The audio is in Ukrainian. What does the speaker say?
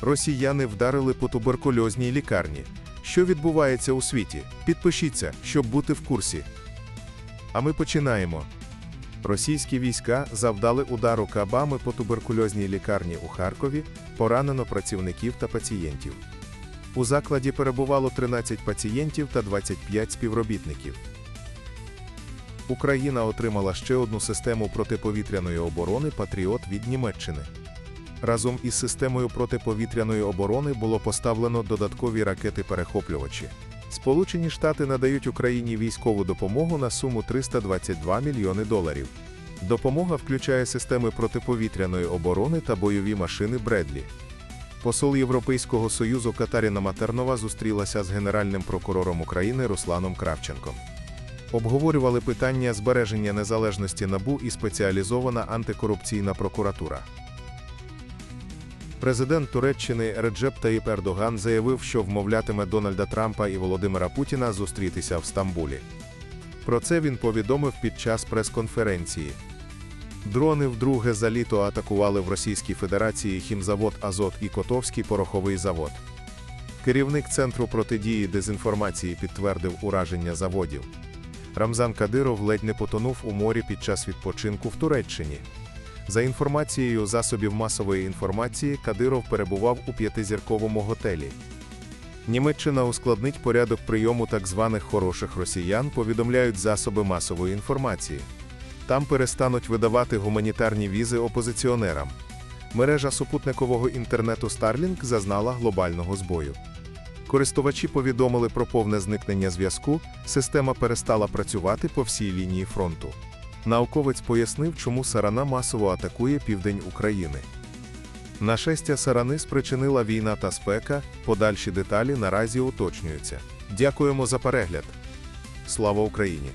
Росіяни вдарили по туберкульозній лікарні. Що відбувається у світі? Підпишіться, щоб бути в курсі. А ми починаємо. Російські війська завдали удару кабами по туберкульозній лікарні у Харкові, поранено працівників та пацієнтів. У закладі перебувало 13 пацієнтів та 25 співробітників. Україна отримала ще одну систему протиповітряної оборони Патріот від Німеччини. Разом із системою протиповітряної оборони було поставлено додаткові ракети-перехоплювачі. Сполучені Штати надають Україні військову допомогу на суму 322 мільйони доларів. Допомога включає системи протиповітряної оборони та бойові машини Бредлі. Посол Європейського союзу Катаріна Матернова зустрілася з генеральним прокурором України Русланом Кравченком. Обговорювали питання збереження незалежності НАБУ і спеціалізована антикорупційна прокуратура. Президент Туреччини Реджеп Таїп Ердоган заявив, що вмовлятиме Дональда Трампа і Володимира Путіна зустрітися в Стамбулі. Про це він повідомив під час прес-конференції. Дрони вдруге за літо атакували в Російській Федерації хімзавод Азот і Котовський пороховий завод. Керівник Центру протидії дезінформації підтвердив ураження заводів. Рамзан Кадиров ледь не потонув у морі під час відпочинку в Туреччині. За інформацією засобів масової інформації, Кадиров перебував у п'ятизірковому готелі. Німеччина ускладнить порядок прийому так званих хороших росіян, повідомляють засоби масової інформації. Там перестануть видавати гуманітарні візи опозиціонерам. Мережа супутникового інтернету Starlink зазнала глобального збою. Користувачі повідомили про повне зникнення зв'язку, система перестала працювати по всій лінії фронту. Науковець пояснив, чому сарана масово атакує південь України. Нашестя сарани спричинила війна та спека, подальші деталі наразі уточнюються. Дякуємо за перегляд. Слава Україні!